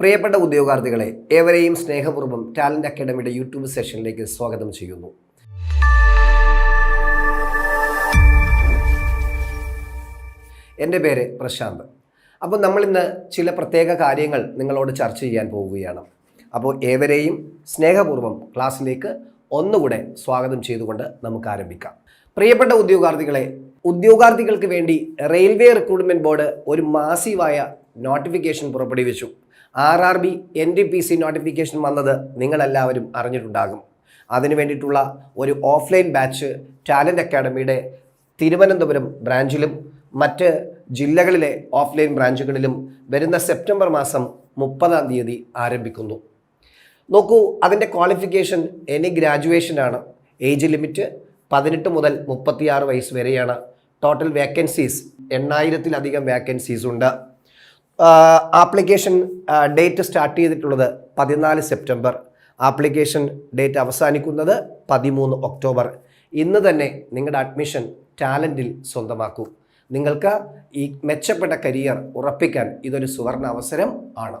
പ്രിയപ്പെട്ട ഉദ്യോഗാർത്ഥികളെ ഏവരെയും സ്നേഹപൂർവം ടാലന്റ് അക്കാഡമിയുടെ യൂട്യൂബ് സെഷനിലേക്ക് സ്വാഗതം ചെയ്യുന്നു. എന്റെ പേര് പ്രശാന്ത്. അപ്പോൾ നമ്മളിന്ന് ചില പ്രത്യേക കാര്യങ്ങൾ നിങ്ങളോട് ചർച്ച ചെയ്യാൻ പോവുകയാണ്. അപ്പോൾ ഏവരെയും സ്നേഹപൂർവം ക്ലാസ്സിലേക്ക് ഒന്നുകൂടെ സ്വാഗതം ചെയ്തുകൊണ്ട് നമുക്ക് ആരംഭിക്കാം. പ്രിയപ്പെട്ട ഉദ്യോഗാർത്ഥികളെ ഉദ്യോഗാർത്ഥികൾക്ക് വേണ്ടി റെയിൽവേ റിക്രൂട്ട്മെന്റ് ബോർഡ് ഒരു മാസീവായ നോട്ടിഫിക്കേഷൻ പുറപ്പെടുവിച്ചു. R R B N T P C notification വന്നത് നിങ്ങളെല്ലാവരും അറിഞ്ഞിട്ടുണ്ടാകും. അതിനു വേണ്ടിയിട്ടുള്ള ഒരു ഓഫ്ലൈൻ ബാച്ച് ടാലന്റ് അക്കാഡമിയുടെ തിരുവനന്തപുരം ബ്രാഞ്ചിലും മറ്റ് ജില്ലകളിലെ ഓഫ്ലൈൻ ബ്രാഞ്ചുകളിലും വരുന്ന സെപ്റ്റംബർ മാസം മുപ്പതാം തീയതി ആരംഭിക്കുന്നു. നോക്കൂ അതിന്റെ ക്വാളിഫിക്കേഷൻ എനി ഗ്രാജുവേഷനാണ് ഏജ് ലിമിറ്റ് പതിനെട്ട് മുതൽ മുപ്പത്തിയാറ് വയസ്സ് വരെയാണ്. ടോട്ടൽ വേക്കൻസീസ് എണ്ണായിരത്തിലധികം വേക്കൻസീസ് ഉണ്ട്. ആപ്ലിക്കേഷൻ ഡേറ്റ് സ്റ്റാർട്ട് ചെയ്തിട്ടുള്ളത് പതിനാല് സെപ്റ്റംബർ. ആപ്ലിക്കേഷൻ ഡേറ്റ് അവസാനിക്കുന്നത് പതിമൂന്ന് ഒക്ടോബർ. ഇന്ന് തന്നെ നിങ്ങളുടെ അഡ്മിഷൻ ടാലന്റിൽ സ്വന്തമാക്കൂ. നിങ്ങൾക്ക് ഈ മെച്ചപ്പെട്ട കരിയർ ഉറപ്പിക്കാൻ ഇതൊരു സുവർണ അവസരം ആണ്.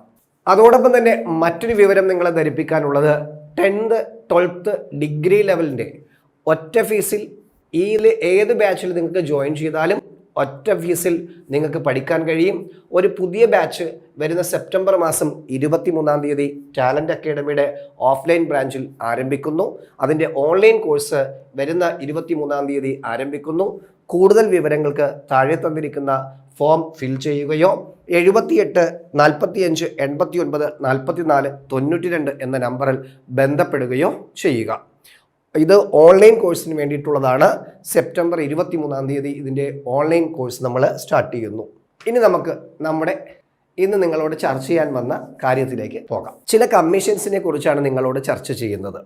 അതോടൊപ്പം തന്നെ മറ്റൊരു വിവരം നിങ്ങളെ ധരിപ്പിക്കാനുള്ളത് ടെൻത്ത് ട്വൽത്ത് ഡിഗ്രി ലെവലിന്റെ ഒറ്റ ഫീസിൽ ഈ ഏത് ബാച്ചിൽ നിങ്ങൾക്ക് ജോയിൻ ചെയ്താലും ഒറ്റ ഫീസിൽ നിങ്ങൾക്ക് പഠിക്കാൻ കഴിയും. ഒരു പുതിയ ബാച്ച് വരുന്ന സെപ്റ്റംബർ മാസം ഇരുപത്തി മൂന്നാം തീയതി ടാലന്റ് അക്കാഡമിയുടെ ഓഫ്ലൈൻ ബ്രാഞ്ചിൽ ആരംഭിക്കുന്നു. അതിന്റെ ഓൺലൈൻ കോഴ്സ് വരുന്ന ഇരുപത്തി മൂന്നാം തീയതി ആരംഭിക്കുന്നു. കൂടുതൽ വിവരങ്ങൾക്ക് താഴെ തന്നിരിക്കുന്ന ഫോം ഫിൽ ചെയ്യുകയോ എഴുപത്തിയെട്ട് നാൽപ്പത്തിയഞ്ച് എൺപത്തി ഒൻപത് നാൽപ്പത്തിനാല് തൊണ്ണൂറ്റി രണ്ട് എന്ന നമ്പറിൽ ബന്ധപ്പെടുകയോ ചെയ്യുക. ഇത് ഓൺലൈൻ കോഴ്സിന് വേണ്ടിയിട്ടുള്ളതാണ് സെപ്റ്റംബർ ഇരുപത്തി മൂന്നാം തീയതി ഇതിന്റെ ഓൺലൈൻ കോഴ്സ് നമ്മൾ സ്റ്റാർട്ട് ചെയ്യുന്നു. ഇനി നമുക്ക് നമ്മുടെ ഇന്ന് നിങ്ങളോട് ചർച്ച ചെയ്യാൻ വന്ന കാര്യത്തിലേക്ക് പോകാം. ചില കമ്മീഷൻസിനെ കുറിച്ചാണ് നിങ്ങളോട് ചർച്ച ചെയ്യുന്നത്.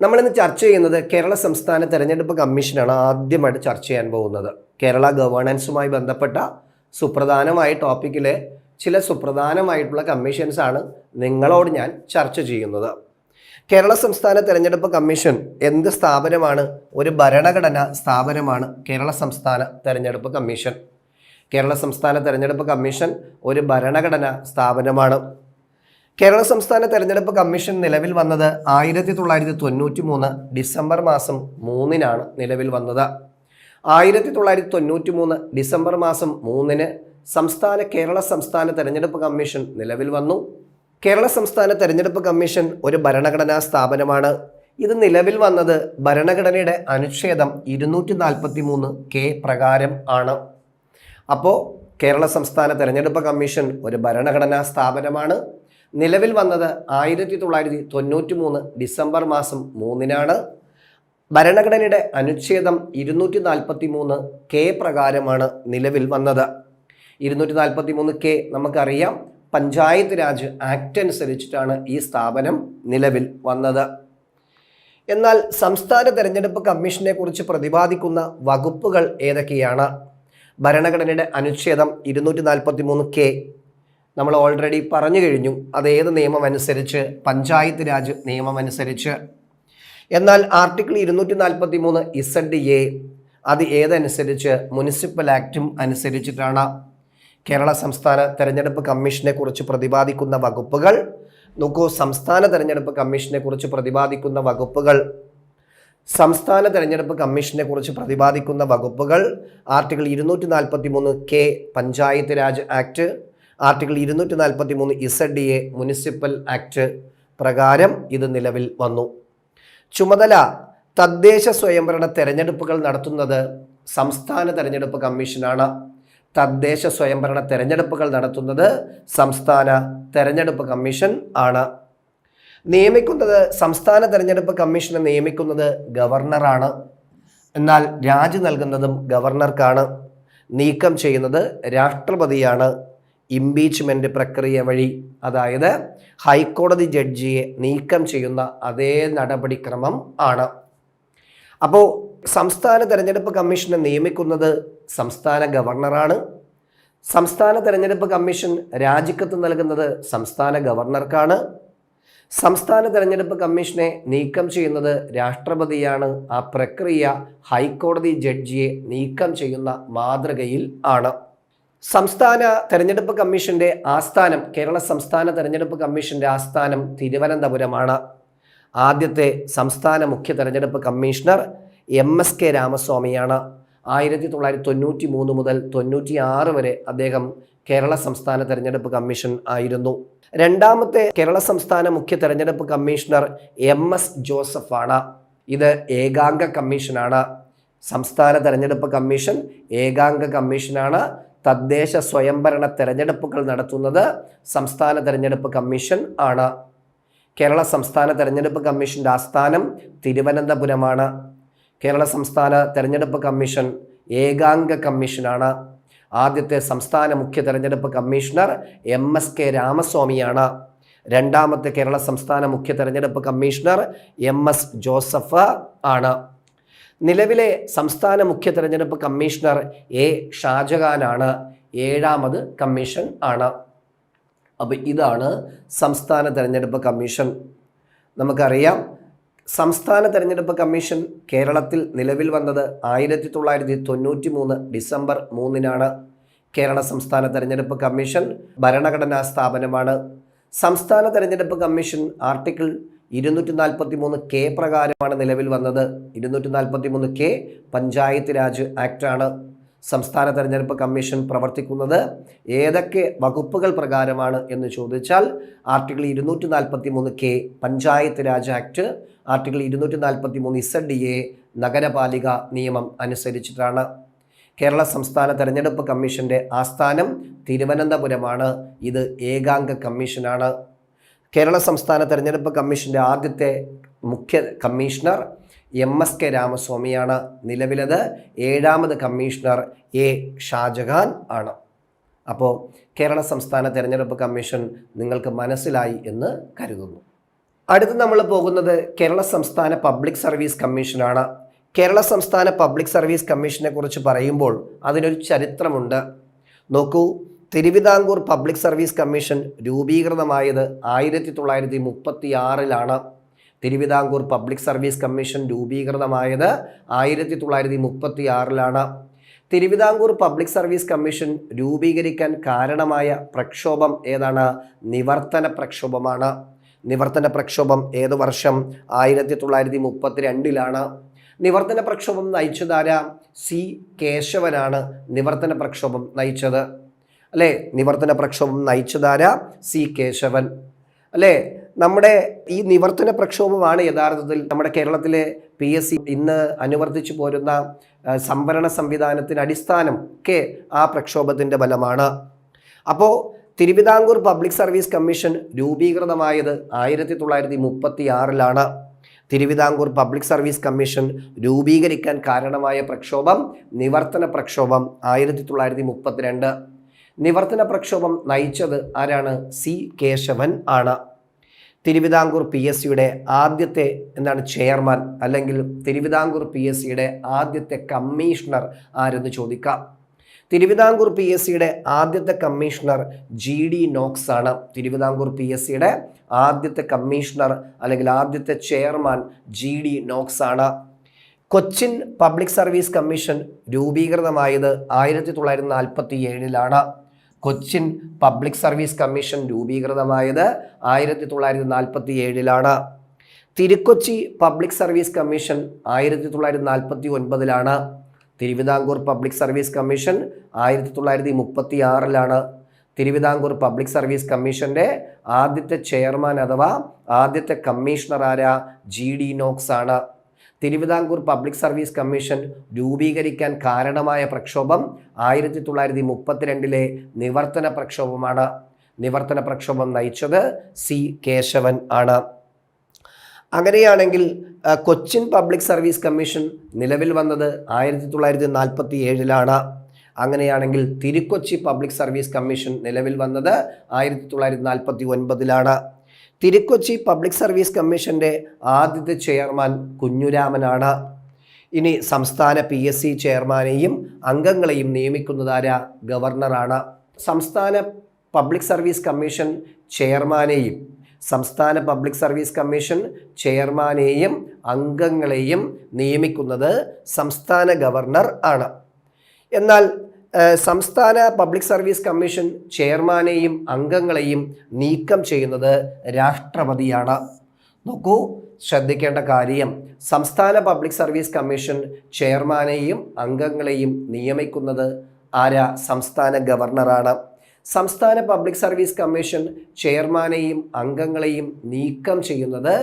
നമ്മളിന്ന് ചർച്ച ചെയ്യുന്നത് കേരള സംസ്ഥാന തെരഞ്ഞെടുപ്പ് കമ്മീഷനാണ് ആദ്യമായിട്ട് ചർച്ച ചെയ്യാൻ പോകുന്നത്. കേരള ഗവേണൻസുമായി ബന്ധപ്പെട്ട സുപ്രധാനമായ ടോപ്പിക്കിലെ ചില സുപ്രധാനമായിട്ടുള്ള കമ്മീഷൻസാണ് നിങ്ങളോട് ഞാൻ ചർച്ച ചെയ്യുന്നത്. കേരള സംസ്ഥാന തെരഞ്ഞെടുപ്പ് കമ്മീഷൻ എന്ത് സ്ഥാപനമാണ്? ഒരു ഭരണഘടനാ സ്ഥാപനമാണ് കേരള സംസ്ഥാന തെരഞ്ഞെടുപ്പ് കമ്മീഷൻ. കേരള സംസ്ഥാന തെരഞ്ഞെടുപ്പ് കമ്മീഷൻ ഒരു ഭരണഘടനാ സ്ഥാപനമാണ്. കേരള സംസ്ഥാന തെരഞ്ഞെടുപ്പ് കമ്മീഷൻ നിലവിൽ വന്നത് ആയിരത്തി തൊള്ളായിരത്തി തൊണ്ണൂറ്റി മൂന്ന് ഡിസംബർ മാസം മൂന്നിനാണ് നിലവിൽ വന്നത്. ആയിരത്തി തൊള്ളായിരത്തി തൊണ്ണൂറ്റി മൂന്ന് ഡിസംബർ മാസം മൂന്നിന് സംസ്ഥാന കേരള സംസ്ഥാന തെരഞ്ഞെടുപ്പ് കമ്മീഷൻ നിലവിൽ വന്നു. കേരള സംസ്ഥാന തെരഞ്ഞെടുപ്പ് കമ്മീഷൻ ഒരു ഭരണഘടനാ സ്ഥാപനമാണ്. ഇത് നിലവിൽ വന്നത് ഭരണഘടനയുടെ അനുച്ഛേദം ഇരുന്നൂറ്റി നാൽപ്പത്തി മൂന്ന് കെ പ്രകാരം ആണ്. അപ്പോൾ കേരള സംസ്ഥാന തെരഞ്ഞെടുപ്പ് കമ്മീഷൻ ഒരു ഭരണഘടനാ സ്ഥാപനമാണ്. നിലവിൽ വന്നത് ആയിരത്തി തൊള്ളായിരത്തി തൊണ്ണൂറ്റി മൂന്ന് ഡിസംബർ മാസം മൂന്നിനാണ്. ഭരണഘടനയുടെ അനുച്ഛേദം ഇരുന്നൂറ്റി നാൽപ്പത്തി മൂന്ന് കെ പ്രകാരമാണ് നിലവിൽ വന്നത്. ഇരുന്നൂറ്റി നാൽപ്പത്തി മൂന്ന് കെ നമുക്കറിയാം. പഞ്ചായത്ത് രാജ് ആക്ട് അനുസരിച്ചിട്ടാണ് ഈ സ്ഥാപനം നിലവിൽ വന്നത്. എന്നാൽ സംസ്ഥാന തെരഞ്ഞെടുപ്പ് കമ്മീഷനെ കുറിച്ച് പ്രതിപാദിക്കുന്ന വകുപ്പുകൾ ഏതൊക്കെയാണ്? ഭരണഘടനയുടെ അനുച്ഛേദം ഇരുന്നൂറ്റി നാൽപ്പത്തി മൂന്ന് കെ. നമ്മൾ ഓൾറെഡി പറഞ്ഞു കഴിഞ്ഞു അത് ഏത് നിയമം അനുസരിച്ച് പഞ്ചായത്ത് രാജ് നിയമം അനുസരിച്ച്. എന്നാൽ ആർട്ടിക്കിൾ ഇരുന്നൂറ്റി നാൽപ്പത്തി മൂന്ന് ഇസഡ് എ അത് ഏതനുസരിച്ച് മുനിസിപ്പൽ ആക്റ്റും അനുസരിച്ചിട്ടാണ്. കേരള സംസ്ഥാന തെരഞ്ഞെടുപ്പ് കമ്മീഷനെ കുറിച്ച് പ്രതിപാദിക്കുന്ന വകുപ്പുകൾ. നോക്കൂ സംസ്ഥാന തെരഞ്ഞെടുപ്പ് കമ്മീഷനെ കുറിച്ച് പ്രതിപാദിക്കുന്ന വകുപ്പുകൾ. സംസ്ഥാന തെരഞ്ഞെടുപ്പ് കമ്മീഷനെ കുറിച്ച് പ്രതിപാദിക്കുന്ന വകുപ്പുകൾ. ആർട്ടിക്കിൾ ഇരുന്നൂറ്റി നാൽപ്പത്തി മൂന്ന് K panchayat Raj act. Article ഇരുന്നൂറ്റി നാൽപ്പത്തി മൂന്ന് ഇസഡ് എ മുനിസിപ്പൽ ആക്ട് പ്രകാരം ഇത് നിലവിൽ വന്നു. ചുമതല തദ്ദേശ സ്വയംഭരണ തെരഞ്ഞെടുപ്പുകൾ നടത്തുന്നത് സംസ്ഥാന തെരഞ്ഞെടുപ്പ് കമ്മീഷനാണ്. തദ്ദേശ സ്വയംഭരണ തെരഞ്ഞെടുപ്പുകൾ നടത്തുന്നത് സംസ്ഥാന തെരഞ്ഞെടുപ്പ് കമ്മീഷൻ ആണ്. നിയമിക്കുന്നത് സംസ്ഥാന തെരഞ്ഞെടുപ്പ് കമ്മീഷനെ നിയമിക്കുന്നത് ഗവർണറാണ് എന്നാൽ രാജി നൽകുന്നതും ഗവർണർക്കാണ്. നീക്കം ചെയ്യുന്നത് രാഷ്ട്രപതിയാണ്. ഇംപീച്ച്മെന്റ് പ്രക്രിയ വഴി. അതായത് ഹൈക്കോടതി ജഡ്ജിയെ നീക്കം ചെയ്യുന്ന അതേ നടപടിക്രമം ആണ്. അപ്പോൾ സംസ്ഥാന തെരഞ്ഞെടുപ്പ് കമ്മീഷനെ നിയമിക്കുന്നത് സംസ്ഥാന ഗവർണറാണ്. സംസ്ഥാന തെരഞ്ഞെടുപ്പ് കമ്മീഷൻ രാജിക്കത്ത് നൽകുന്നത് സംസ്ഥാന ഗവർണർക്കാണ്. സംസ്ഥാന തെരഞ്ഞെടുപ്പ് കമ്മീഷനെ നീക്കം ചെയ്യുന്നത് രാഷ്ട്രപതിയാണ്. ആ പ്രക്രിയ ഹൈക്കോടതി ജഡ്ജിയെ നീക്കം ചെയ്യുന്ന മാതൃകയിൽ ആണ്. സംസ്ഥാന തെരഞ്ഞെടുപ്പ് കമ്മീഷന്റെ ആസ്ഥാനം കേരള സംസ്ഥാന തെരഞ്ഞെടുപ്പ് കമ്മീഷന്റെ ആസ്ഥാനം തിരുവനന്തപുരമാണ്. ആദ്യത്തെ സംസ്ഥാന മുഖ്യ തെരഞ്ഞെടുപ്പ് കമ്മീഷണർ എം എസ് കെ രാമസ്വാമിയാണ്. ആയിരത്തി തൊള്ളായിരത്തി തൊണ്ണൂറ്റി മൂന്ന് മുതൽ തൊണ്ണൂറ്റി ആറ് വരെ അദ്ദേഹം കേരള സംസ്ഥാന തെരഞ്ഞെടുപ്പ് കമ്മീഷൻ ആയിരുന്നു. രണ്ടാമത്തെ കേരള സംസ്ഥാന മുഖ്യ തെരഞ്ഞെടുപ്പ് കമ്മീഷണർ എം എസ് ജോസഫാണ്. ഇത് ഏകാംഗ കമ്മീഷനാണ്. സംസ്ഥാന തെരഞ്ഞെടുപ്പ് കമ്മീഷൻ ഏകാംഗ കമ്മീഷനാണ്. തദ്ദേശ സ്വയംഭരണ തെരഞ്ഞെടുപ്പുകൾ നടത്തുന്നത് സംസ്ഥാന തെരഞ്ഞെടുപ്പ് കമ്മീഷൻ ആണ്. കേരള സംസ്ഥാന തെരഞ്ഞെടുപ്പ് കമ്മീഷന്റെ ആസ്ഥാനം തിരുവനന്തപുരമാണ്. കേരള സംസ്ഥാന തെരഞ്ഞെടുപ്പ് കമ്മീഷൻ ഏകാംഗ കമ്മീഷനാണ്. ആദ്യത്തെ സംസ്ഥാന മുഖ്യ തെരഞ്ഞെടുപ്പ് കമ്മീഷണർ എം എസ് കെ രാമസ്വാമിയാണ്. രണ്ടാമത്തെ കേരള സംസ്ഥാന മുഖ്യ തെരഞ്ഞെടുപ്പ് കമ്മീഷണർ എം എസ് ജോസഫ് ആണ്. നിലവിലെ സംസ്ഥാന മുഖ്യ തെരഞ്ഞെടുപ്പ് കമ്മീഷണർ എ ഷാജഹാനാണ്. ഏഴാമത് കമ്മീഷൻ ആണ്. അപ്പോൾ ഇതാണ് സംസ്ഥാന തെരഞ്ഞെടുപ്പ് കമ്മീഷൻ. നമുക്കറിയാം സംസ്ഥാന തെരഞ്ഞെടുപ്പ് കമ്മീഷൻ കേരളത്തിൽ നിലവിൽ വന്നത് ആയിരത്തി തൊള്ളായിരത്തി തൊണ്ണൂറ്റി മൂന്ന് ഡിസംബർ മൂന്നിനാണ്. കേരള സംസ്ഥാന തെരഞ്ഞെടുപ്പ് കമ്മീഷൻ ഭരണഘടനാ സ്ഥാപനമാണ്. സംസ്ഥാന തെരഞ്ഞെടുപ്പ് കമ്മീഷൻ ആർട്ടിക്കിൾ ഇരുന്നൂറ്റി നാൽപ്പത്തി മൂന്ന് കെ പ്രകാരമാണ് നിലവിൽ വന്നത്. ഇരുന്നൂറ്റി നാൽപ്പത്തി മൂന്ന് കെ പഞ്ചായത്ത് രാജ് ആക്റ്റാണ്. സംസ്ഥാന തെരഞ്ഞെടുപ്പ് കമ്മീഷൻ പ്രവർത്തിക്കുന്നത് ഏതൊക്കെ വകുപ്പുകൾ പ്രകാരമാണ് എന്ന് ചോദിച്ചാൽ ആർട്ടിക്കിൾ ഇരുന്നൂറ്റി നാൽപ്പത്തി മൂന്ന് K panchayat raj act article ഇരുന്നൂറ്റി നാൽപ്പത്തി മൂന്ന് ഇസഡ് എ നഗരപാലിക നിയമം അനുസരിച്ചിട്ടാണ്. കേരള സംസ്ഥാന തെരഞ്ഞെടുപ്പ് കമ്മീഷന്റെ ആസ്ഥാനം തിരുവനന്തപുരമാണ്. ഇത് ഏകാംഗ കമ്മീഷനാണ്. കേരള സംസ്ഥാന തെരഞ്ഞെടുപ്പ് കമ്മീഷന്റെ ആദ്യത്തെ മുഖ്യ കമ്മീഷണർ എം എസ് കെ രാമസ്വാമിയാണ്. നിലവിലത് ഏഴാമത് കമ്മീഷണർ എ ഷാജഹാൻ ആണ്. അപ്പോൾ കേരള സംസ്ഥാന തെരഞ്ഞെടുപ്പ് കമ്മീഷൻ നിങ്ങൾക്ക് മനസ്സിലായി എന്ന് കരുതുന്നു. അടുത്ത് നമ്മൾ പോകുന്നത് കേരള സംസ്ഥാന പബ്ലിക് സർവീസ് കമ്മീഷനാണ് കേരള സംസ്ഥാന പബ്ലിക് സർവീസ് കമ്മീഷനെ കുറിച്ച് പറയുമ്പോൾ അതിനൊരു ചരിത്രമുണ്ട്. നോക്കൂ തിരുവിതാംകൂർ പബ്ലിക് സർവീസ് കമ്മീഷൻ രൂപീകൃതമായത് ആയിരത്തി തൊള്ളായിരത്തി മുപ്പത്തി ആറിലാണ് തിരുവിതാംകൂർ പബ്ലിക് സർവീസ് കമ്മീഷൻ രൂപീകൃതമായത് ആയിരത്തി തൊള്ളായിരത്തി മുപ്പത്തി ആറിലാണ് തിരുവിതാംകൂർ പബ്ലിക് സർവീസ് കമ്മീഷൻ രൂപീകരിക്കാൻ കാരണമായ പ്രക്ഷോഭം ഏതാണ്? നിവർത്തന പ്രക്ഷോഭമാണ്. നിവർത്തന പ്രക്ഷോഭം ഏത് വർഷം? ആയിരത്തി തൊള്ളായിരത്തി മുപ്പത്തി രണ്ടിലാണ് നിവർത്തന പ്രക്ഷോഭം നയിച്ചതാര സി. കേശവനാണ് നിവർത്തന പ്രക്ഷോഭം നയിച്ചത്. അല്ലേ? നിവർത്തന പ്രക്ഷോഭം നയിച്ചതാര സി. കേശവൻ. അല്ലേ? നമ്മുടെ ഈ നിവർത്തന പ്രക്ഷോഭമാണ് യഥാർത്ഥത്തിൽ നമ്മുടെ കേരളത്തിലെ പി. എസ്. സി. ഇന്ന് അനുവർത്തിച്ചു പോരുന്ന സംവരണ സംവിധാനത്തിന് അടിസ്ഥാനം ഒക്കെ ആ പ്രക്ഷോഭത്തിന്റെ ഫലമാണ്. അപ്പോൾ തിരുവിതാംകൂർ പബ്ലിക് സർവീസ് കമ്മീഷൻ രൂപീകൃതമായത് ആയിരത്തി തൊള്ളായിരത്തി മുപ്പത്തി ആറിലാണ് തിരുവിതാംകൂർ പബ്ലിക് സർവീസ് കമ്മീഷൻ രൂപീകരിക്കാൻ കാരണമായ പ്രക്ഷോഭം നിവർത്തന പ്രക്ഷോഭം ആയിരത്തി തൊള്ളായിരത്തി മുപ്പത്തിരണ്ട് നിവർത്തന പ്രക്ഷോഭം നയിച്ചത് ആരാണ്? സി. കേശവൻ ആണ്. തിരുവിതാംകൂർ പി. എസ്. സിയുടെ ആദ്യത്തെ എന്താണ് ചെയർമാൻ അല്ലെങ്കിൽ തിരുവിതാംകൂർ പി. എസ്. സിയുടെ ആദ്യത്തെ കമ്മീഷണർ ആരെന്ന് ചോദിക്കാം. തിരുവിതാംകൂർ പി എസ് സിയുടെ ആദ്യത്തെ കമ്മീഷണർ ജി ഡി നോക്സ് ആണ്. തിരുവിതാംകൂർ പി എസ് സിയുടെ ആദ്യത്തെ കമ്മീഷണർ അല്ലെങ്കിൽ ആദ്യത്തെ ചെയർമാൻ ജി ഡി നോക്സ് ആണ്. കൊച്ചിൻ പബ്ലിക് സർവീസ് കമ്മീഷൻ രൂപീകൃതമായത് ആയിരത്തി തൊള്ളായിരത്തി നാൽപ്പത്തി ഏഴിലാണ് കൊച്ചിൻ പബ്ലിക് സർവീസ് കമ്മീഷൻ രൂപീകൃതമായത് ആയിരത്തി തൊള്ളായിരത്തി നാൽപ്പത്തി ഏഴിലാണ് തിരുക്കൊച്ചി പബ്ലിക് സർവീസ് കമ്മീഷൻ ആയിരത്തി തൊള്ളായിരത്തി നാൽപ്പത്തി ഒൻപതിലാണ് തിരുവിതാംകൂർ പബ്ലിക് സർവീസ് കമ്മീഷൻ ആയിരത്തി തൊള്ളായിരത്തി മുപ്പത്തി ആറിലാണ് തിരുവിതാംകൂർ പബ്ലിക് സർവീസ് കമ്മീഷന്റെ ആദ്യത്തെ ചെയർമാൻ അഥവാ ആദ്യത്തെ കമ്മീഷണർ ആര? ജി ഡി നോക്സ് ആണ്. തിരുവിതാംകൂർ പബ്ലിക് സർവീസ് കമ്മീഷൻ രൂപീകരിക്കാൻ കാരണമായ പ്രക്ഷോഭം ആയിരത്തി തൊള്ളായിരത്തി മുപ്പത്തിരണ്ടിലെ നിവർത്തന പ്രക്ഷോഭമാണ്. നിവർത്തന പ്രക്ഷോഭം നയിച്ചത് സി കേശവൻ ആണ്. അങ്ങനെയാണെങ്കിൽ കൊച്ചിൻ പബ്ലിക് സർവീസ് കമ്മീഷൻ നിലവിൽ വന്നത് ആയിരത്തി തൊള്ളായിരത്തി നാൽപ്പത്തി ഏഴിലാണ് അങ്ങനെയാണെങ്കിൽ തിരുക്കൊച്ചി പബ്ലിക് സർവീസ് കമ്മീഷൻ നിലവിൽ വന്നത് ആയിരത്തി തൊള്ളായിരത്തി നാൽപ്പത്തി ഒൻപതിലാണ് തിരുക്കൊച്ചി പബ്ലിക് സർവീസ് കമ്മീഷന്റെ ആദ്യത്തെ ചെയർമാൻ കുഞ്ഞുരാമനാണ്. ഇനി സംസ്ഥാന പി എസ് സി ചെയർമാനെയും അംഗങ്ങളെയും നിയമിക്കുന്നതാര ഗവർണറാണ്. സംസ്ഥാന പബ്ലിക് സർവീസ് കമ്മീഷൻ ചെയർമാനെയും സംസ്ഥാന പബ്ലിക് സർവീസ് കമ്മീഷൻ ചെയർമാനെയും അംഗങ്ങളെയും നിയമിക്കുന്നത് സംസ്ഥാന ഗവർണർ ആണ്. എന്നാൽ സംസ്ഥാന പബ്ലിക് സർവീസ് കമ്മീഷൻ ചെയർമാനെയും അംഗങ്ങളെയും നീക്കം ചെയ്യുന്നത് രാഷ്ട്രപതിയാണ്. നോക്കൂ ശ്രദ്ധിക്കേണ്ട കാര്യം. സംസ്ഥാന പബ്ലിക് സർവീസ് കമ്മീഷൻ ചെയർമാനെയും അംഗങ്ങളെയും നിയമിക്കുന്നത് ആരാ? സംസ്ഥാന ഗവർണറാണ്. സംസ്ഥാന പബ്ലിക് സർവീസ് കമ്മീഷൻ ചെയർമാനെയും അംഗങ്ങളെയും നീക്കം ചെയ്യുന്നത്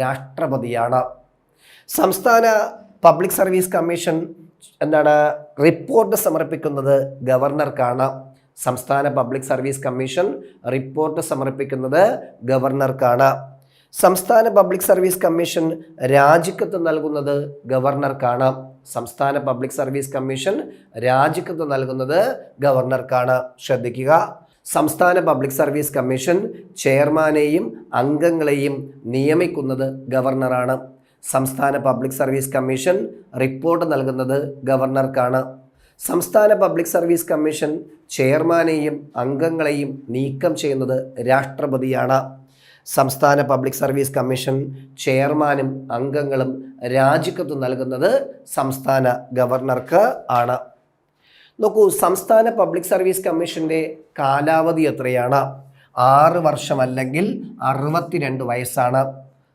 രാഷ്ട്രപതിയാണ്. സംസ്ഥാന പബ്ലിക് സർവീസ് കമ്മീഷൻ എന്താണ് റിപ്പോർട്ട് സമർപ്പിക്കുന്നത് ഗവർണർക്കാണ്. സംസ്ഥാന പബ്ലിക് സർവീസ് കമ്മീഷൻ റിപ്പോർട്ട് സമർപ്പിക്കുന്നത് ഗവർണർക്കാണ്. സംസ്ഥാന പബ്ലിക് സർവീസ് കമ്മീഷൻ രാജിക്കത്ത് നൽകുന്നത് ഗവർണർക്കാണ് സംസ്ഥാന പബ്ലിക് സർവീസ് കമ്മീഷൻ രാജിക്കത്ത് നൽകുന്നത് ഗവർണർക്കാണ് ശ്രദ്ധിക്കുക. സംസ്ഥാന പബ്ലിക് സർവീസ് കമ്മീഷൻ ചെയർമാനെയും അംഗങ്ങളെയും നിയമിക്കുന്നത് ഗവർണറാണ്. സംസ്ഥാന പബ്ലിക് സർവീസ് കമ്മീഷൻ റിപ്പോർട്ട് നൽകുന്നത് ഗവർണർക്കാണ് സംസ്ഥാന പബ്ലിക് സർവീസ് കമ്മീഷൻ ചെയർമാനെയും അംഗങ്ങളെയും നീക്കം ചെയ്യുന്നത് രാഷ്ട്രപതിയാണ്. സംസ്ഥാന പബ്ലിക് സർവീസ് കമ്മീഷൻ ചെയർമാനും അംഗങ്ങളും രാജിക്കത്ത് നൽകുന്നത് സംസ്ഥാന ഗവർണർക്ക് ആണ്. നോക്കൂ സംസ്ഥാന പബ്ലിക് സർവീസ് കമ്മീഷന്റെ കാലാവധി എത്രയാണ്? ആറ് വർഷം അല്ലെങ്കിൽ അറുപത്തിരണ്ട് വയസ്സാണ്.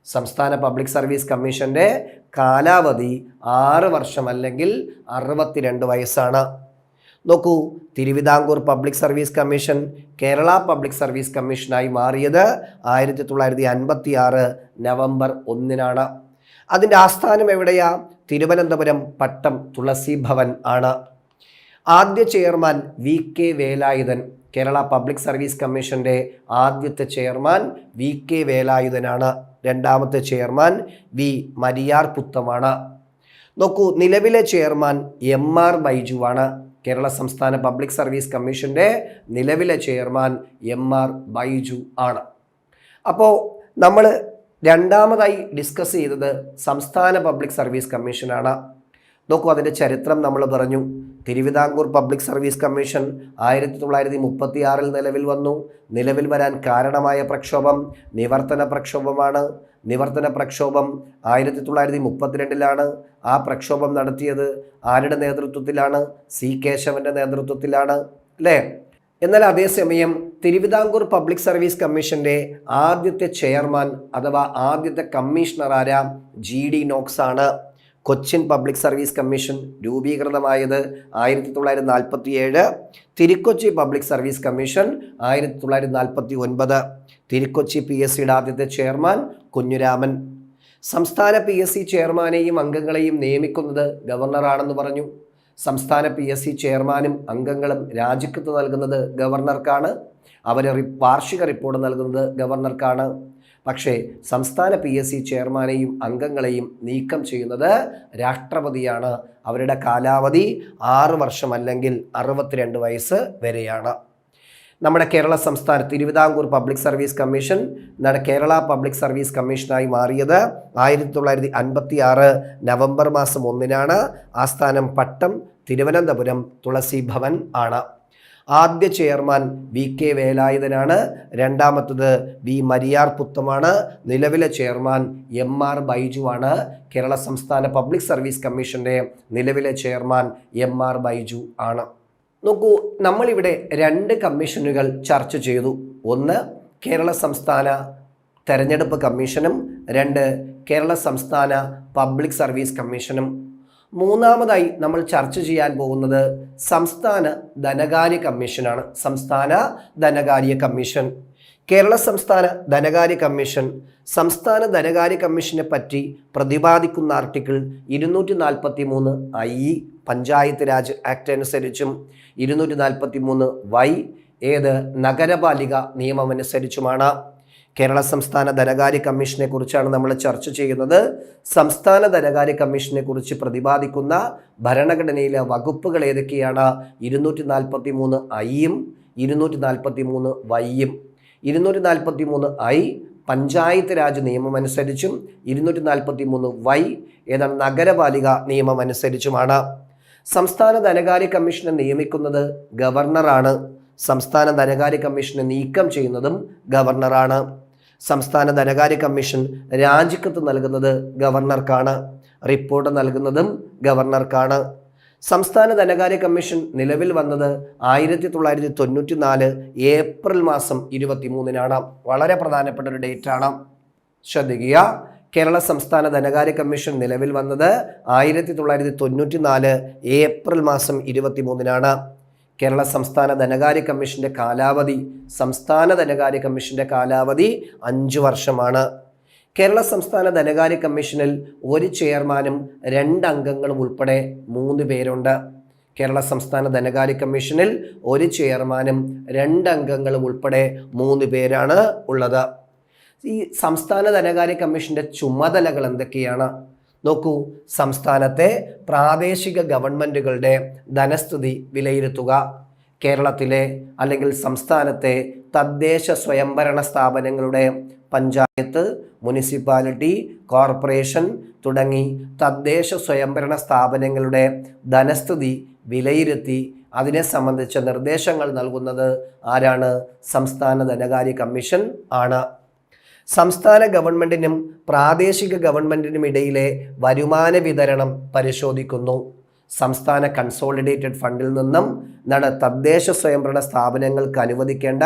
സംസ്ഥാന പബ്ലിക് സർവീസ് കമ്മീഷന്റെ കാലാവധി ആറ് വർഷം അല്ലെങ്കിൽ അറുപത്തിരണ്ട് വയസ്സാണ്. നോക്കൂ Thiruvithamkoor public service commission Kerala public service കമ്മീഷനായി മാറിയത് ആയിരത്തി തൊള്ളായിരത്തി അൻപത്തി ആറ് നവംബർ ഒന്നിനാണ്. അതിന്റെ ആസ്ഥാനം എവിടെയാ? തിരുവനന്തപുരം പട്ടം തുളസി ഭവൻ ആണ്. ആദ്യ chairman V K Velayudhan Kerala public service കമ്മീഷന്റെ ആദ്യത്തെ ചെയർമാൻ വി കെ വേലായുധനാണ്. രണ്ടാമത്തെ ചെയർമാൻ വി മരിയാർ പുത്തമാണ്. നോക്കൂ നിലവിലെ ചെയർമാൻ എം ആർ ബൈജുവാണ്. കേരള സംസ്ഥാന പബ്ലിക് സർവീസ് കമ്മീഷന്റെ നിലവിലെ ചെയർമാൻ എം ആർ ബൈജു ആണ്. അപ്പോൾ നമ്മൾ രണ്ടാമതായി ഡിസ്കസ് ചെയ്തത് സംസ്ഥാന പബ്ലിക് സർവീസ് കമ്മീഷനാണ്. നോക്കൂ അതിന്റെ ചരിത്രം നമ്മൾ പറഞ്ഞു. തിരുവിതാംകൂർ പബ്ലിക് സർവീസ് കമ്മീഷൻ ആയിരത്തി തൊള്ളായിരത്തി മുപ്പത്തി ആറിൽ നിലവിൽ വന്നു. നിലവിൽ വരാൻ കാരണമായ പ്രക്ഷോഭം നിവർത്തന പ്രക്ഷോഭമാണ്. നിവർത്തന പ്രക്ഷോഭം ആയിരത്തി തൊള്ളായിരത്തി മുപ്പത്തിരണ്ടിലാണ് ആ പ്രക്ഷോഭം നടത്തിയത്. ആരുടെ നേതൃത്വത്തിലാണ്? സി കേശവന്റെ നേതൃത്വത്തിലാണ് അല്ലേ? എന്നാൽ അതേസമയം തിരുവിതാംകൂർ പബ്ലിക് സർവീസ് കമ്മീഷന്റെ ആദ്യത്തെ ചെയർമാൻ അഥവാ ആദ്യത്തെ കമ്മീഷണർ ആരാ? ജി ഡി നോക്സ് ആണ്. കൊച്ചിൻ പബ്ലിക് സർവീസ് കമ്മീഷൻ രൂപീകൃതമായത് ആയിരത്തി തൊള്ളായിരത്തി നാൽപ്പത്തി ഏഴ് തിരുക്കൊച്ചി പബ്ലിക് സർവീസ് കമ്മീഷൻ ആയിരത്തി തൊള്ളായിരത്തി നാൽപ്പത്തി ഒൻപത് തിരുക്കൊച്ചി പി എസ് സിയുടെ ആദ്യത്തെ ചെയർമാൻ കുഞ്ഞുരാമൻ. സംസ്ഥാന പി എസ് സി ചെയർമാനെയും അംഗങ്ങളെയും നിയമിക്കുന്നത് ഗവർണറാണെന്ന് പറഞ്ഞു. സംസ്ഥാന പി എസ് സി ചെയർമാനും അംഗങ്ങളും രാജിക്കത്ത് നൽകുന്നത് ഗവർണർക്കാണ്. അവർ വാർഷിക റിപ്പോർട്ട് നൽകുന്നത് ഗവർണർക്കാണ്. പക്ഷേ സംസ്ഥാന പി എസ് സി ചെയർമാനെയും അംഗങ്ങളെയും നീക്കം ചെയ്യുന്നത് രാഷ്ട്രപതിയാണ്. അവരുടെ കാലാവധി ആറ് വർഷം അല്ലെങ്കിൽ അറുപത്തിരണ്ട് വയസ്സ് വരെയാണ്. നമ്മുടെ കേരള സംസ്ഥാന തിരുവിതാംകൂർ പബ്ലിക് സർവീസ് കമ്മീഷൻ നമ്മുടെ കേരള പബ്ലിക് സർവീസ് കമ്മീഷനായി മാറിയത് ആയിരത്തി തൊള്ളായിരത്തി അൻപത്തി ആറ് നവംബർ മാസം ഒന്നിനാണ്. ആസ്ഥാനം പട്ടം തിരുവനന്തപുരം തുളസി ഭവൻ ആണ്. ആദ്യ ചെയർമാൻ വി കെ വേലായുധനാണ്. രണ്ടാമത്തത് വി മരിയാർ പുത്തമാണ്. നിലവിലെ ചെയർമാൻ എം ആർ ബൈജു ആണ്. കേരള സംസ്ഥാന പബ്ലിക് സർവീസ് കമ്മീഷന്റെ നിലവിലെ ചെയർമാൻ എം ആർ ബൈജു ആണ്. നോക്കൂ നമ്മളിവിടെ രണ്ട് കമ്മീഷനുകൾ ചർച്ച ചെയ്തു. ഒന്ന് കേരള സംസ്ഥാന തെരഞ്ഞെടുപ്പ് കമ്മീഷനും രണ്ട് കേരള സംസ്ഥാന പബ്ലിക് സർവീസ് കമ്മീഷനും. മൂന്നാമതായി നമ്മൾ ചർച്ച ചെയ്യാൻ പോകുന്നത് സംസ്ഥാന ധനകാര്യ കമ്മീഷനാണ്. സംസ്ഥാന ധനകാര്യ കമ്മീഷൻ. കേരള സംസ്ഥാന ധനകാര്യ കമ്മീഷൻ. സംസ്ഥാന ധനകാര്യ കമ്മീഷനെ പറ്റി പ്രതിപാദിക്കുന്ന ആർട്ടിക്കിൾ ഇരുന്നൂറ്റി നാൽപ്പത്തി മൂന്ന് ഐ പഞ്ചായത്ത് രാജ് ആക്ട് അനുസരിച്ചും ഇരുന്നൂറ്റി നാൽപ്പത്തി മൂന്ന് വൈ ഏത് നഗരപാലിക നിയമമനുസരിച്ചുമാണ് കേരള സംസ്ഥാന ധനകാര്യ കമ്മീഷനെ കുറിച്ചാണ് നമ്മൾ ചർച്ച ചെയ്യുന്നത്. സംസ്ഥാന ധനകാര്യ കമ്മീഷനെ കുറിച്ച് പ്രതിപാദിക്കുന്ന ഭരണഘടനയിലെ വകുപ്പുകൾ ഏതൊക്കെയാണ്? ഇരുന്നൂറ്റി നാൽപ്പത്തി മൂന്ന് ഐയും ഇരുന്നൂറ്റി നാൽപ്പത്തി മൂന്ന് വൈയും ഇരുന്നൂറ്റി നാൽപ്പത്തി മൂന്ന് ഐ പഞ്ചായത്ത് രാജ് നിയമമനുസരിച്ചും ഇരുന്നൂറ്റി നാൽപ്പത്തി മൂന്ന് വൈ ഏതാണ് നഗരപാലിക നിയമം അനുസരിച്ചുമാണ്. സംസ്ഥാന ധനകാര്യ കമ്മീഷനെ നിയമിക്കുന്നത് ഗവർണറാണ്. സംസ്ഥാന ധനകാര്യ കമ്മീഷനെ നീക്കം ചെയ്യുന്നതും ഗവർണറാണ്. സംസ്ഥാന ധനകാര്യ കമ്മീഷൻ രാജിക്കത്ത് നൽകുന്നത് ഗവർണർക്കാണ്. റിപ്പോർട്ട് നൽകുന്നതും ഗവർണർക്കാണ്. സംസ്ഥാന ധനകാര്യ കമ്മീഷൻ നിലവിൽ വന്നത് ആയിരത്തി തൊള്ളായിരത്തി തൊണ്ണൂറ്റി നാല് ഏപ്രിൽ മാസം ഇരുപത്തി മൂന്നിനാണ് വളരെ പ്രധാനപ്പെട്ട ഒരു ഡേറ്റാണ്. ശ്രദ്ധിക്കുക. കേരള സംസ്ഥാന ധനകാര്യ കമ്മീഷൻ നിലവിൽ വന്നത് ആയിരത്തി തൊള്ളായിരത്തി തൊണ്ണൂറ്റി നാല് ഏപ്രിൽ മാസം ഇരുപത്തി മൂന്നിനാണ് കേരള സംസ്ഥാന ധനകാര്യ കമ്മീഷന്റെ കാലാവധി സംസ്ഥാന ധനകാര്യ കമ്മീഷന്റെ കാലാവധി അഞ്ച് വർഷമാണ്. കേരള സംസ്ഥാന ധനകാര്യ കമ്മീഷനിൽ ഒരു ചെയർമാനും രണ്ട് അംഗങ്ങളും ഉൾപ്പെടെ മൂന്ന് പേരുണ്ട്. കേരള സംസ്ഥാന ധനകാര്യ കമ്മീഷനിൽ ഒരു ചെയർമാനും രണ്ട് അംഗങ്ങളും ഉൾപ്പെടെ മൂന്ന് പേരാണ് ഉള്ളത്. ഈ സംസ്ഥാന ധനകാര്യ കമ്മീഷന്റെ ചുമതലകൾ എന്തൊക്കെയാണ്? നോക്കൂ സംസ്ഥാനത്തെ പ്രാദേശിക ഗവൺമെന്റുകളുടെ ധനസ്ഥിതി വിലയിരുത്തുക. കേരളത്തിലെ അല്ലെങ്കിൽ സംസ്ഥാനത്തെ തദ്ദേശ സ്വയംഭരണ സ്ഥാപനങ്ങളുടെ പഞ്ചായത്ത് മുനിസിപ്പാലിറ്റി കോർപ്പറേഷൻ തുടങ്ങി തദ്ദേശ സ്വയംഭരണ സ്ഥാപനങ്ങളുടെ ധനസ്ഥിതി വിലയിരുത്തി അതിനെ സംബന്ധിച്ച നിർദ്ദേശങ്ങൾ നൽകുന്നത് ആരാണ്? സംസ്ഥാന ധനകാര്യ കമ്മീഷൻ ആണ്. സംസ്ഥാന ഗവൺമെന്റിനും പ്രാദേശിക ഗവൺമെന്റിനും ഇടയിലെ വരുമാന വിതരണം പരിശോധിക്കുന്നു. സംസ്ഥാന കൺസോളിഡേറ്റഡ് ഫണ്ടിൽ നിന്നും നട തദ്ദേശ സ്വയംഭരണ സ്ഥാപനങ്ങൾക്ക് അനുവദിക്കേണ്ട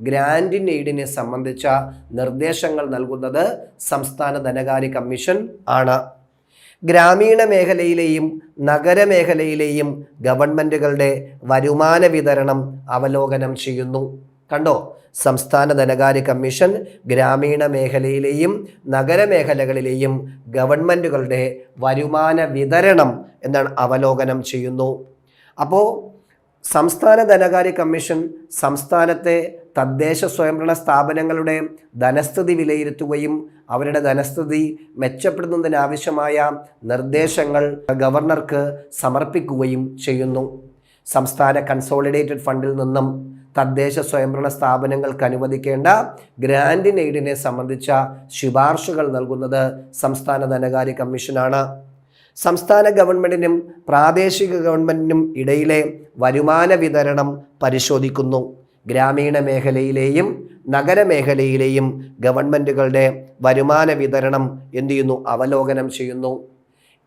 ഗ്രാൻഡ് എയ്ഡിനെ സംബന്ധിച്ച നിർദ്ദേശങ്ങൾ നൽകുന്നത് സംസ്ഥാന ധനകാര്യ കമ്മീഷൻ ആണ്. ഗ്രാമീണ മേഖലയിലെയും നഗരമേഖലയിലെയും ഗവൺമെന്റുകളുടെ വരുമാന വിതരണം അവലോകനം ചെയ്യുന്നു. കണ്ടോ? സംസ്ഥാന ധനകാര്യ കമ്മീഷൻ ഗ്രാമീണ മേഖലയിലെയും നഗരമേഖലകളിലെയും ഗവൺമെന്റുകളുടെ വരുമാന വിതരണം എന്താണ് അവലോകനം ചെയ്യുന്നു. അപ്പോൾ സംസ്ഥാന ധനകാര്യ കമ്മീഷൻ സംസ്ഥാനത്തെ തദ്ദേശ സ്വയംഭരണ സ്ഥാപനങ്ങളുടെ ധനസ്ഥിതി വിലയിരുത്തുകയും അവരുടെ ധനസ്ഥിതി മെച്ചപ്പെടുത്തുന്നതിനാവശ്യമായ നിർദ്ദേശങ്ങൾ ഗവർണർക്ക് സമർപ്പിക്കുകയും ചെയ്യുന്നു. സംസ്ഥാന കൺസോളിഡേറ്റഡ് ഫണ്ടിൽ നിന്നും തദ്ദേശ സ്വയംഭരണ സ്ഥാപനങ്ങൾക്ക് അനുവദിക്കേണ്ട ഗ്രാൻഡ് നെയ്ഡിനെ സംബന്ധിച്ച ശുപാർശകൾ നൽകുന്നത് സംസ്ഥാന ധനകാര്യ കമ്മീഷനാണ്. സംസ്ഥാന ഗവൺമെന്റിനും പ്രാദേശിക ഗവൺമെന്റിനും ഇടയിലെ വരുമാന വിതരണം പരിശോധിക്കുന്നു. ഗ്രാമീണ മേഖലയിലെയും നഗരമേഖലയിലെയും ഗവൺമെന്റുകളുടെ വരുമാന വിതരണം എന്തു ചെയ്യുന്നു? അവലോകനം ചെയ്യുന്നു.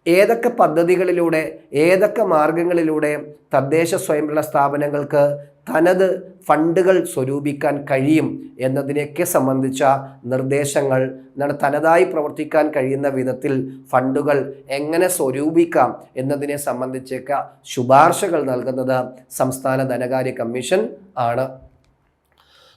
ഏതൊക്കെ പദ്ധതികളിലൂടെ ഏതൊക്കെ മാർഗങ്ങളിലൂടെ തദ്ദേശ സ്വയംഭരണ സ്ഥാപനങ്ങൾക്ക് തനത് ഫണ്ടുകൾ സ്വരൂപിക്കാൻ കഴിയും എന്നതിനെയൊക്കെ സംബന്ധിച്ച നിർദ്ദേശങ്ങൾ തനതായി പ്രവർത്തിക്കാൻ കഴിയുന്ന വിധത്തിൽ ഫണ്ടുകൾ എങ്ങനെ സ്വരൂപിക്കാം എന്നതിനെ സംബന്ധിച്ചൊക്കെ ശുപാർശകൾ നൽകുന്നത് സംസ്ഥാന ധനകാര്യ കമ്മീഷൻ ആണ്.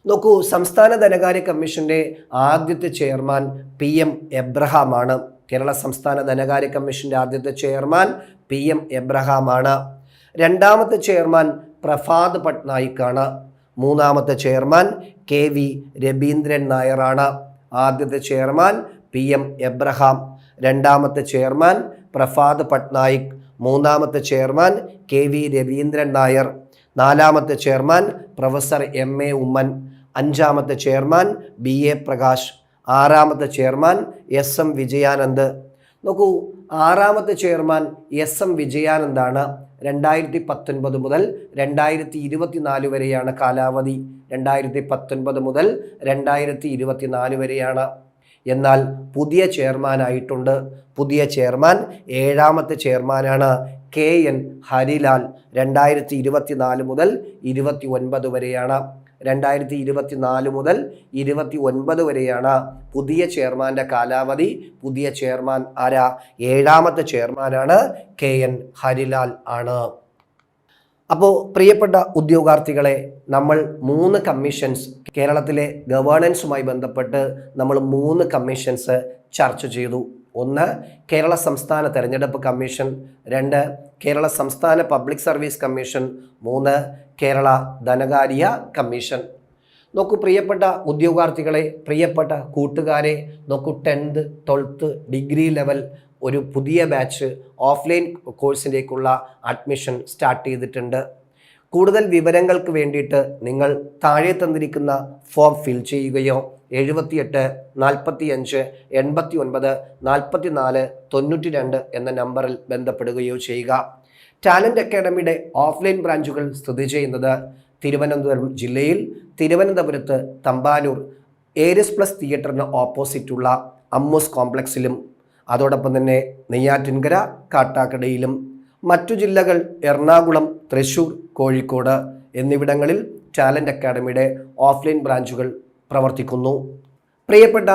നോക്കൂ സംസ്ഥാന ധനകാര്യ കമ്മീഷന്റെ ആദ്യത്തെ ചെയർമാൻ പി എം എബ്രഹാമാണ്. കേരള സംസ്ഥാന ധനകാര്യ കമ്മീഷന്റെ ആദ്യത്തെ ചെയർമാൻ പി എം എബ്രഹാമാണ്. രണ്ടാമത്തെ ചെയർമാൻ പ്രഫാദ് പട്നായിക്കാണ്. മൂന്നാമത്തെ ചെയർമാൻ കെ വി രവീന്ദ്രൻ നായറാണ് ആദ്യത്തെ ചെയർമാൻ പി എം എബ്രഹാം. രണ്ടാമത്തെ ചെയർമാൻ പ്രഫാദ് പട്നായിക്. മൂന്നാമത്തെ chairman K V Raveendran Nair. നാലാമത്തെ chairman professor M A Oommen. അഞ്ചാമത്തെ ചെയർമാൻ ബി എ പ്രകാശ്. ആറാമത്തെ ചെയർമാൻ എസ് എം വിജയാനന്ദ്. നോക്കൂ ആറാമത്തെ ചെയർമാൻ എസ് എം വിജയാനന്ദാണ് രണ്ടായിരത്തി പത്തൊൻപത് മുതൽ രണ്ടായിരത്തി ഇരുപത്തിനാല് വരെയാണ് കാലാവധി. രണ്ടായിരത്തി പത്തൊൻപത് മുതൽ രണ്ടായിരത്തി ഇരുപത്തിനാല് വരെയാണ്. എന്നാൽ പുതിയ ചെയർമാനായിട്ടുണ്ട്. പുതിയ ചെയർമാൻ ഏഴാമത്തെ ചെയർമാനാണ് കെ എൻ ഹരിലാൽ. രണ്ടായിരത്തി ഇരുപത്തിനാല് മുതൽ ഇരുപത്തി ഒൻപത് വരെയാണ്. രണ്ടായിരത്തി ഇരുപത്തി നാല് മുതൽ ഇരുപത്തി ഒൻപത് വരെയാണ് പുതിയ ചെയർമാന്റെ കാലാവധി. പുതിയ ചെയർമാൻ ആരാ? ഏഴാമത്തെ ചെയർമാനാണ് കെ എൻ ഹരിലാൽ ആണ്. അപ്പോൾ പ്രിയപ്പെട്ട ഉദ്യോഗാർത്ഥികളെ നമ്മൾ മൂന്ന് കമ്മീഷൻസ് കേരളത്തിലെ ഗവേണൻസുമായി ബന്ധപ്പെട്ട് നമ്മൾ മൂന്ന് കമ്മീഷൻസ് ചർച്ച ചെയ്തു. ഒന്ന് കേരള സംസ്ഥാന തെരഞ്ഞെടുപ്പ് കമ്മീഷൻ. രണ്ട് കേരള സംസ്ഥാന പബ്ലിക് സർവീസ് കമ്മീഷൻ. മൂന്ന് കേരള ധനകാര്യ കമ്മീഷൻ. നോക്കൂ പ്രിയപ്പെട്ട ഉദ്യോഗാർത്ഥികളെ പ്രിയപ്പെട്ട കൂട്ടുകാരെ നോക്കൂ ടെൻത്ത് ട്വൽത്ത് ഡിഗ്രി ലെവൽ ഒരു പുതിയ ബാച്ച് ഓഫ്ലൈൻ കോഴ്സിലേക്കുള്ള അഡ്മിഷൻ സ്റ്റാർട്ട് ചെയ്തിട്ടുണ്ട്. കൂടുതൽ വിവരങ്ങൾക്ക് വേണ്ടിയിട്ട് നിങ്ങൾ താഴെ തന്നിരിക്കുന്ന ഫോം ഫിൽ ചെയ്യുകയോ എഴുപത്തിയെട്ട് നാൽപ്പത്തി അഞ്ച് എൺപത്തി ഒൻപത് നാൽപ്പത്തി നാല് തൊണ്ണൂറ്റി രണ്ട് എന്ന നമ്പറിൽ ബന്ധപ്പെടുകയോ ചെയ്യുക. ടാലന്റ് അക്കാഡമിയുടെ ഓഫ്ലൈൻ ബ്രാഞ്ചുകൾ സ്ഥിതി ചെയ്യുന്നത് തിരുവനന്തപുരം ജില്ലയിൽ തിരുവനന്തപുരത്ത് തമ്പാനൂർ ഏരിയസ് പ്ലസ് തിയേറ്ററിന് ഓപ്പോസിറ്റുള്ള അമ്മൂസ് കോംപ്ലക്സിലും അതോടൊപ്പം തന്നെ നെയ്യാറ്റിൻകര കാട്ടാക്കടയിലും മറ്റു ജില്ലകൾ എറണാകുളം തൃശൂർ കോഴിക്കോട് എന്നിവിടങ്ങളിൽ ടാലന്റ് അക്കാഡമിയുടെ ഓഫ്ലൈൻ ബ്രാഞ്ചുകൾ പ്രവർത്തിക്കുന്നു. പ്രിയപ്പെട്ട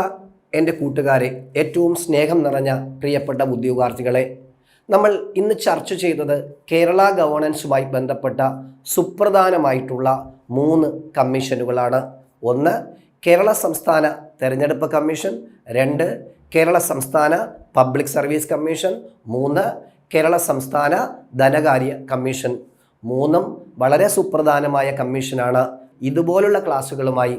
എന്റെ കൂട്ടുകാരെ ഏറ്റവും സ്നേഹം നിറഞ്ഞ പ്രിയപ്പെട്ട ഉദ്യോഗാർത്ഥികളെ നമ്മൾ ഇന്ന് ചർച്ച ചെയ്തത് കേരള ഗവേണൻസുമായി ബന്ധപ്പെട്ട സുപ്രധാനമായിട്ടുള്ള മൂന്ന് കമ്മീഷനുകളാണ്. ഒന്ന് കേരള സംസ്ഥാന തെരഞ്ഞെടുപ്പ് കമ്മീഷൻ. രണ്ട് കേരള സംസ്ഥാന പബ്ലിക് സർവീസ് കമ്മീഷൻ. മൂന്ന് കേരള സംസ്ഥാന ധനകാര്യ കമ്മീഷൻ. മൂന്നും വളരെ സുപ്രധാനമായ കമ്മീഷനാണ്. ഇതുപോലുള്ള ക്ലാസ്സുകളുമായി